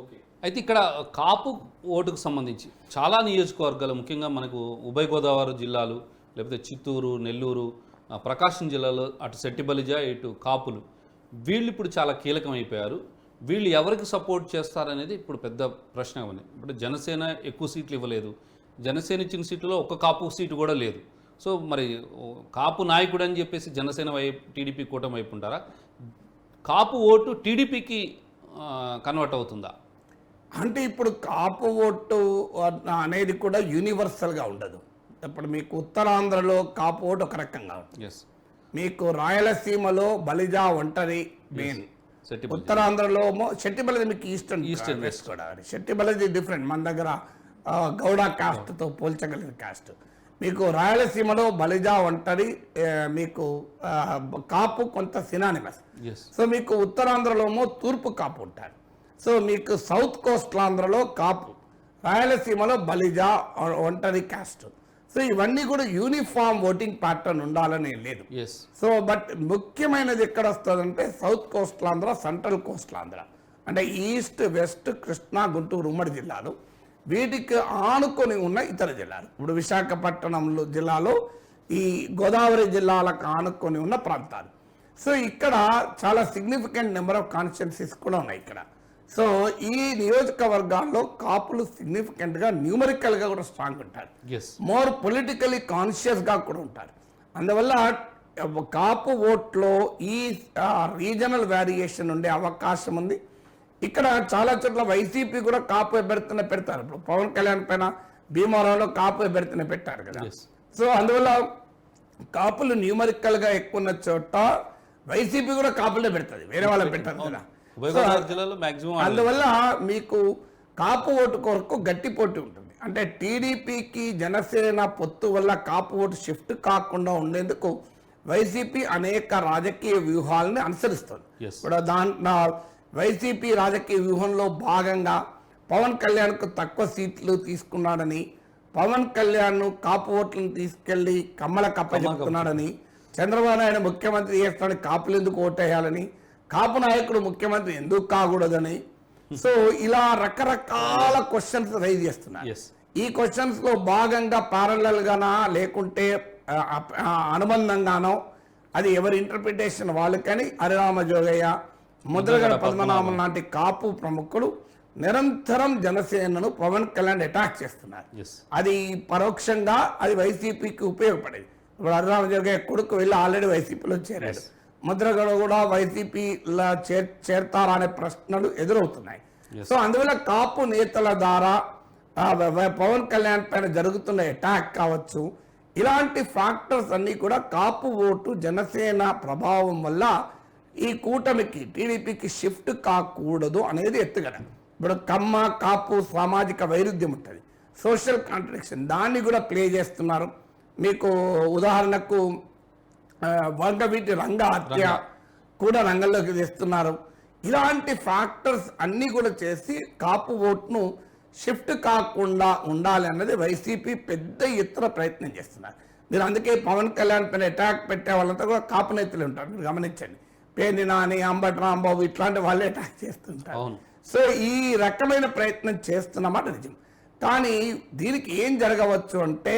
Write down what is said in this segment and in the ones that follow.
Okay. అయితే ఇక్కడ కాపు ఓటుకు సంబంధించి చాలా నియోజకవర్గాలు ముఖ్యంగా మనకు ఉభయ గోదావరి జిల్లాలు లేకపోతే చిత్తూరు నెల్లూరు ప్రకాశం జిల్లాలో అటు సెట్టిబలిజ ఇటు కాపులు వీళ్ళు ఇప్పుడు చాలా కీలకం అయిపోయారు వీళ్ళు ఎవరికి సపోర్ట్ చేస్తారనేది ఇప్పుడు పెద్ద ప్రశ్న ఉంది. ఇప్పుడు జనసేన ఎక్కువ సీట్లు ఇవ్వలేదు. జనసేన ఇచ్చిన సీట్లలో ఒక్క కాపు సీటు కూడా లేదు. సో మరి కాపు నాయకుడు అని చెప్పేసి జనసేన వైపు టీడీపీ కూటమి వైపు ఉంటారా? కాపు ఓటు టీడీపీకి కన్వర్ట్ అవుతుందా? అంటే ఇప్పుడు కాపు ఓటు అనేది కూడా యూనివర్సల్గా ఉండదు. ఇప్పుడు మీకు ఉత్తరాంధ్రలో కాపు ఓటు ఒక రకంగా ఉంటుంది. మీకు రాయలసీమలో బలిజా ఒంటరి మెయిన్. ఉత్తరాంధ్రలో శెట్టిబలది మీకు ఈస్టర్న్ Eastern, వెస్ట్ గోదావరి శెట్టిబలది డిఫరెంట్ మన దగ్గర గౌడ కాస్ట్తో పోల్చగలిగిన కాస్ట్. మీకు రాయలసీమలో బలిజా ఒంటరి మీకు కాపు కొంత సినానిమస్. సో మీకు ఉత్తరాంధ్రలోమో తూర్పు కాపు ఉంటారు. సో మీకు సౌత్ కోస్ట్లాంధ్రలో కాపు రాయలసీమలో బలిజా ఒంటరి కాస్ట్ సో ఇవన్నీ కూడా యూనిఫామ్ ఓటింగ్ ప్యాటర్న్ ఉండాలని లేదు. సో బట్ ముఖ్యమైనది ఎక్కడ వస్తుందంటే సౌత్ కోస్ట్లాంధ్ర సెంట్రల్ కోస్ట్లాంధ్ర అంటే ఈస్ట్ వెస్ట్ కృష్ణా గుంటూరు ఉమ్మడి జిల్లాలు. వీటికి ఆనుకొని ఉన్న ఇతర జిల్లాలు. ఇప్పుడు విశాఖపట్నంలో జిల్లాలో ఈ గోదావరి జిల్లాలకు ఆనుకొని ఉన్న ప్రాంతాలు. సో ఇక్కడ చాలా సిగ్నిఫికెంట్ నెంబర్ ఆఫ్ కాన్స్టిట్యున్సీస్ కూడా ఉన్నాయి ఇక్కడ. సో ఈ నియోజకవర్గాల్లో కాపులు సిగ్నిఫికెంట్గా న్యూమరికల్గా కూడా స్ట్రాంగ్ ఉంటారు. మోర్ పొలిటికలీ కాన్షియస్గా కూడా ఉంటారు. అందువల్ల కాపు ఓట్లో ఈ రీజనల్ వేరియేషన్ ఉండే అవకాశం ఉంది. ఇక్కడ చాలా చోట్ల వైసీపీ కూడా కాపు అభ్యర్థిని పెడతారు. ఇప్పుడు పవన్ కళ్యాణ్ పైన భీమవరంలో కాపు అభ్యర్థిని పెట్టారు కదా. సో అందువల్ల కాపులు న్యూమరికల్గా ఎక్కువ ఉన్న చోట వైసీపీ కూడా కాపులే పెడుతుంది. వేరే వాళ్ళని పెట్టారు కదా. జిల్లాలో మాక్సిమం అందువల్ల మీకు కాపు ఓటు కొరకు గట్టి పోటీ ఉంటుంది. అంటే టీడీపీకి జనసేన పొత్తు వల్ల కాపు ఓటు షిఫ్ట్ కాకుండా ఉండేందుకు వైసీపీ అనేక రాజకీయ వ్యూహాలని అనుసరిస్తుంది. ఇప్పుడు దాంట్లో వైసీపీ రాజకీయ వ్యూహంలో భాగంగా పవన్ కళ్యాణ్కు తక్కువ సీట్లు తీసుకున్నాడని పవన్ కళ్యాణ్ కాపు ఓట్లను తీసుకెళ్ళి కమ్మల కప్ప చెప్తున్నాడని చంద్రబాబు నాయుడు ముఖ్యమంత్రి చేస్తాడని కాపులు ఎందుకు ఓటేయాలని కాపు నాయకుడు ముఖ్యమంత్రి ఎందుకు కాకూడదని? సో ఇలా రకరకాల క్వశ్చన్స్ రైజ్ చేస్తున్నారు. ఈ క్వశ్చన్స్లో భాగంగా ప్యారలల్ గానా? లేకుంటే అనుబంధంగానో? అది ఎవరి ఇంటర్ప్రిటేషన్ వాళ్ళకని? హరిరామ జోగయ్య ముద్రగడ పద్మనాభం లాంటి కాపు ప్రముఖులు నిరంతరం జనసేనను పవన్ కళ్యాణ్ అటాక్ చేస్తున్నారు. అది పరోక్షంగా అది వైసీపీకి ఉపయోగపడేది. ఇప్పుడు హరిరామ జోగయ్య కొడుకు వెళ్ళి ఆల్రెడీ వైసీపీలో చేరాడు. ముద్రగడ కూడా వైసీపీలో చేర్ చేరతారా అనే ప్రశ్నలు ఎదురవుతున్నాయి. సో అందువల్ల కాపు నేతల ద్వారా పవన్ కళ్యాణ్ పైన జరుగుతున్న అటాక్ కావచ్చు ఇలాంటి ఫ్యాక్టర్స్ అన్నీ కూడా కాపు ఓటు జనసేన ప్రభావం వల్ల ఈ కూటమికి టీడీపీకి షిఫ్ట్ కాకూడదు అనేది ఎత్తుగడ. ఇప్పుడు కమ్మ కాపు సామాజిక వైరుధ్యం ఉంటుంది. సోషల్ కాంట్రడిక్షన్ దాన్ని కూడా ప్లే చేస్తున్నారు. మీకు ఉదాహరణకు వంగవీటి రంగ హత్య కూడా రంగంలోకి తెస్తున్నారు. ఇలాంటి ఫ్యాక్టర్స్ అన్నీ కూడా చేసి కాపు ఓట్ను షిఫ్ట్ కాకుండా ఉండాలి అన్నది వైసీపీ పెద్ద ఎత్తున ప్రయత్నం చేస్తున్నారు. మీరు అందుకే పవన్ కళ్యాణ్ పైన అటాక్ పెట్టే వాళ్ళంతా కూడా కాపు నేతలు ఉంటారు. మీరు గమనించండి. పేర్ని నాని అంబటి రాంబాబు ఇట్లాంటి వాళ్ళే అటాక్ చేస్తుంటారు. సో ఈ రకమైన ప్రయత్నం చేస్తున్నమాట నిజం. కానీ దీనికి ఏం జరగవచ్చు అంటే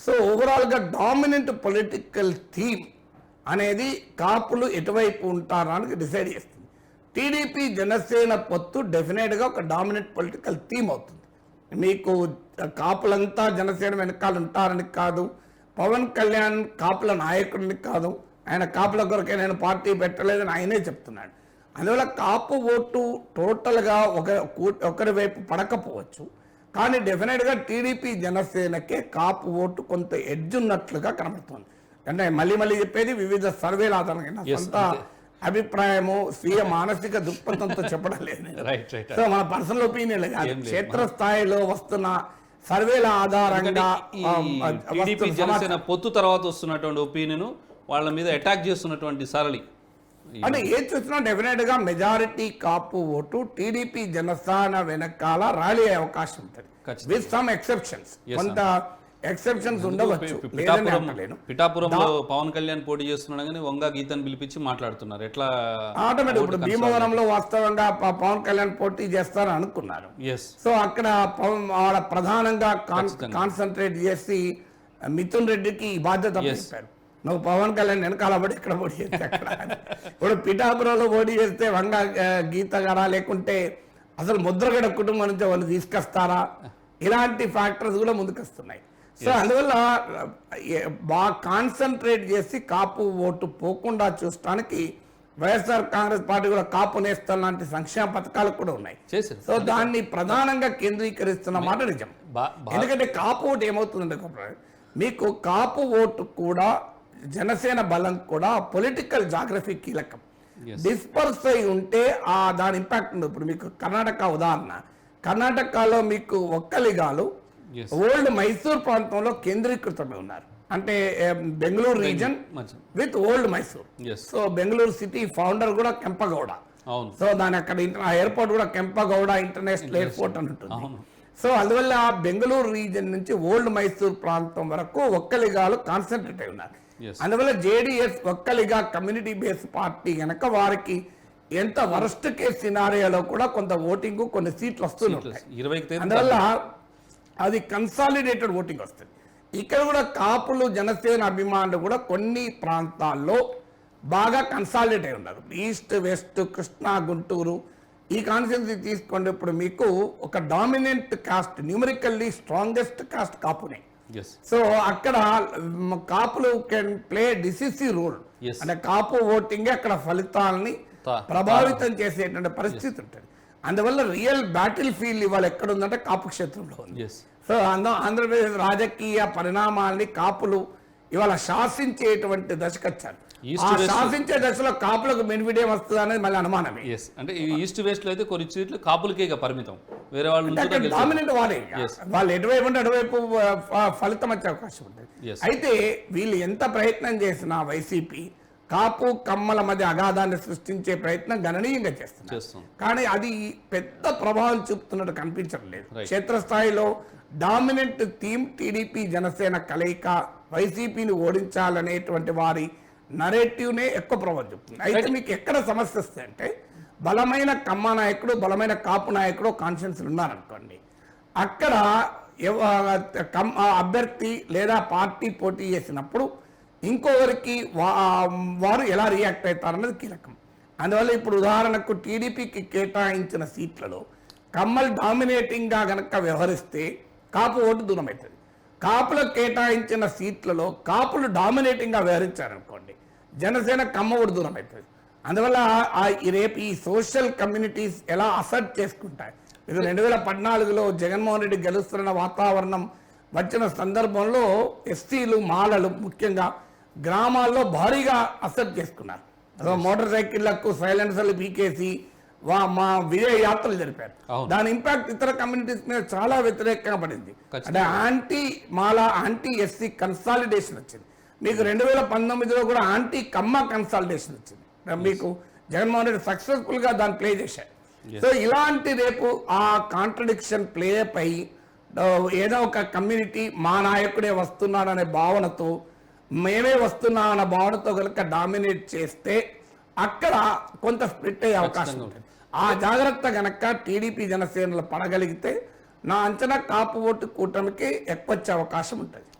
సో ఓవరాల్గా డామినెంట్ పొలిటికల్ థీమ్ అనేది కాపులు ఎటువైపు ఉంటారని డిసైడ్ చేస్తుంది. టీడీపీ జనసేన పొత్తు డెఫినెట్గా ఒక డామినెంట్ పొలిటికల్ థీమ్ అవుతుంది. మీకు కాపులంతా జనసేన వెనకాల ఉంటారని కాదు పవన్ కళ్యాణ్ కాపుల నాయకుడిని కాదు ఆయన కాపుల కొరకే నేను పార్టీ పెట్టలేదని ఆయనే చెప్తున్నాడు. అందువల్ల కాపు ఓటు టోటల్గా ఒక కూ- ఒకరి వైపు పడకపోవచ్చు. కానీ డెఫినెట్గా టీడీపీ జనసేనకే కాపు ఓటు కొంత ఎడ్జ్ ఉన్నట్లుగా కనబడుతుంది. అంటే మళ్ళీ మళ్ళీ చెప్పేది వివిధ సర్వేల ఆధారంగా. సొంత. అభిప్రాయము స్వీయ మానసిక దృక్పథంతో చెప్పడం లేదు సో మన పర్సనల్ ఒపీనియన్ కాదు. క్షేత్రస్థాయిలో వస్తున్న సర్వేల ఆధారంగా పొత్తు తర్వాత వస్తున్నటువంటి ఒపీనియన్ వాళ్ళ మీద అటాక్ చేస్తున్నటువంటి సరళి. అంటే ఏది చూసినా డెఫినెట్గా majority Kapu vote TDP Janasena వెనకాల ర్యాలీ అయ్యే అవకాశం ఉంటుంది. విత్ సమ్ ఎక్సెప్షన్స్ కొంత ఎక్సెప్షన్స్ ఉండవచ్చు. పిఠాపురంలో పవన్ కళ్యాణ్ పోటీ చేస్తున్నాడు కానీ వంగ గీతను పిలిపించి మాట్లాడుతున్నారు. ఎట్లా ఆటోమేటిక్ ఇప్పుడు భీమవరంలో వాస్తవంగా పవన్ కళ్యాణ్ పోటీ చేస్తారని అనుకున్నారు. సో అక్కడ పవన్ ప్రధానంగా కాన్సన్ట్రేట్ చేసి మిథున్ రెడ్డికి బాధ్యత నువ్వు పవన్ కళ్యాణ్ వెనకాల పడి ఇక్కడ పోటీ చేస్తే అక్కడ ఇప్పుడు పిఠాపురంలో పోటీ చేస్తే వంగ గీత గారా? లేకుంటే అసలు ముద్రగడ కుటుంబం నుంచి వాళ్ళు తీసుకొస్తారా? ఇలాంటి ఫ్యాక్టర్స్ కూడా ముందుకు వస్తున్నాయి సో అందువల్ల బాగా కాన్సన్ట్రేట్ చేసి కాపు ఓటు పోకుండా చూడటానికి వైఎస్ఆర్ కాంగ్రెస్ పార్టీ కూడా కాపు నేస్తం లాంటి సంక్షేమ పథకాలు కూడా ఉన్నాయి. సో దాన్ని ప్రధానంగా కేంద్రీకరిస్తున్న మాట నిజం. ఎందుకంటే కాపు ఓటు ఏమవుతుందంటే మీకు కాపు ఓటు కూడా జనసేన బలం కూడా పొలిటికల్ జాగ్రఫీ కీలకం. డిస్పర్స్ అయి ఉంటే ఆ దాని ఇంపాక్ట్ ఉంది ఇప్పుడు మీకు కర్ణాటక ఉదాహరణ. కర్ణాటకలో మీకు ఒక్కలిగాలు. ఓల్డ్ మైసూర్ ప్రాంతంలో కేంద్రీకృతమై ఉన్నారు. అంటే Bengaluru region with old Mysore so Bengaluru city founder కూడా కెంపగౌడ సో దాని అక్కడ ఆ ఎయిర్పోర్ట్ కూడా కెంపగౌడ ఇంటర్నేషనల్ ఎయిర్పోర్ట్ అని ఉంటుంది. సో అందువల్ల బెంగళూరు రీజన్ నుంచి ఓల్డ్ మైసూర్ ప్రాంతం వరకు ఒక్కలిగాలు కాన్సన్ట్రేట్ అయి ఉన్నారు. అందువల్ల JDS Vokkaliga community base party గనక వారికి ఎంత వరస్ట్ కేస్ సినారియోలో కూడా కొంత ఓటింగ్ కొన్ని సీట్లు వస్తున్నాయి అందువల్ల అది కన్సాలిడేటెడ్ ఓటింగ్ వస్తుంది. ఇక్కడ కూడా కాపులు జనసేన అభిమానులు కూడా కొన్ని ప్రాంతాల్లో బాగా కన్సాలిడేట్ అయి ఉన్నారు. East west Krishna Guntur. ఈ కాన్స్టిట్యున్సీ తీసుకోండి. ఇప్పుడు మీకు ఒక dominant caste numerically strongest caste కాపునే. So అక్కడ కాపులు కెన్ ప్లే డిసిసివ్ రోల్. అంటే కాపు ఓటింగ్ అక్కడ ఫలితాలని ప్రభావితం చేసేటువంటి పరిస్థితి ఉంటుంది. అందువల్ల రియల్ బ్యాటిల్ ఫీల్డ్ ఇవాళ ఎక్కడ ఉందంటే కాపు క్షేత్రంలో ఉంది. సో అంద ఆంధ్రప్రదేశ్ రాజకీయ పరిణామాల్ని కాపులు ఇవాళ శాసించేటువంటి దశకు శాసించే దశలో కాపులకు బెనిఫిట్ వస్తుంది అనేది మళ్ళీ అనుమానమే ఎస్ అంటే ఈ ఈస్ట్ వెస్ట్లో అయితే కొన్ని సీట్లు కాపులకే పరిమితం వేరే వాళ్ళు. డామినెంట్. Yes. వాళ్ళు ఎటువైపు ఉంటే అటువైపు ఫలితం వచ్చే అవకాశం ఉంటుంది. అయితే వీళ్ళు ఎంత ప్రయత్నం చేసినా వైసీపీ కాపు కమ్మల మధ్య అగాధాన్ని సృష్టించే ప్రయత్నం గణనీయంగా చేస్తున్నారు చేస్తాం కానీ అది పెద్ద ప్రభావం చూపుతున్నట్టు కనిపించడం లేదు. క్షేత్రస్థాయిలో డామినెంట్ థీమ్ టీడీపీ జనసేన కలయిక వైసీపీని ఓడించాలనేటువంటి వారి నరేటివ్నే ఎక్కువ ప్రభావం చూపుతుంది. అయితే మీకు ఎక్కడ సమస్య వస్తుంది అంటే బలమైన కమ్మ నాయకుడు బలమైన కాపు నాయకుడు కాన్షియన్స్ ఉన్నారనుకోండి అక్కడ కమ్- అభ్యర్థి లేదా పార్టీ పోటీ చేసినప్పుడు ఇంకొకరికి వారు ఎలా రియాక్ట్ అవుతారన్నది కీలకం. అందువల్ల ఇప్పుడు ఉదాహరణకు టీడీపీకి కేటాయించిన సీట్లలో కమ్మల్ డామినేటింగ్గా గనక వ్యవహరిస్తే కాపు ఓటు దూరం అవుతుంది కాపులకు కేటాయించిన సీట్లలో కాపులు డామినేటింగ్గా వ్యవహరించారనుకోండి జనసేన కమ్మ దూరం అవుతుంది అందువల్ల ఈ రేపు ఈ సోషల్ కమ్యూనిటీస్ ఎలా అసర్ట్ చేసుకుంటాయి? ఇది రెండు వేల పద్నాలుగులో జగన్మోహన్ రెడ్డి గెలుస్తున్న వాతావరణం వచ్చిన సందర్భంలో ఎస్సీలు మాలలు ముఖ్యంగా గ్రామాల్లో భారీగా అసెప్ట్ చేసుకున్నారు. మోటార్ సైకిళ్ళకు సైలెన్సర్లు పీకేసి మా విజయ యాత్రలు జరిపారు. దాని ఇంపాక్ట్ ఇతర కమ్యూనిటీస్ మీద చాలా వ్యతిరేకంగా పడింది. అంటే anti Mala anti SC consolidation వచ్చింది. మీకు రెండు వేల పంతొమ్మిదిలో కూడా యాంటీ కమ్మ కన్సాలిడేషన్ వచ్చింది. మీకు జగన్మోహన్ రెడ్డి సక్సెస్ఫుల్గా దాన్ని ప్లే చేశారు. సో ఇలాంటి రేపు ఆ కాంట్రడిక్షన్ ప్లే పై ఏదో ఒక కమ్యూనిటీ మా నాయకుడే వస్తున్నాడనే భావనతో మేమే వస్తున్నాం అన్న భావనతో కనుక డామినేట్ చేస్తే అక్కడ కొంత స్ప్లిట్ అయ్యే అవకాశం ఉంటుంది. ఆ జాగ్రత్త గనక టీడీపీ జనసేనలు పడగలిగితే నా అంచనా కాపు ఓటు కూటమికి ఎక్కువ వచ్చే అవకాశం ఉంటుంది.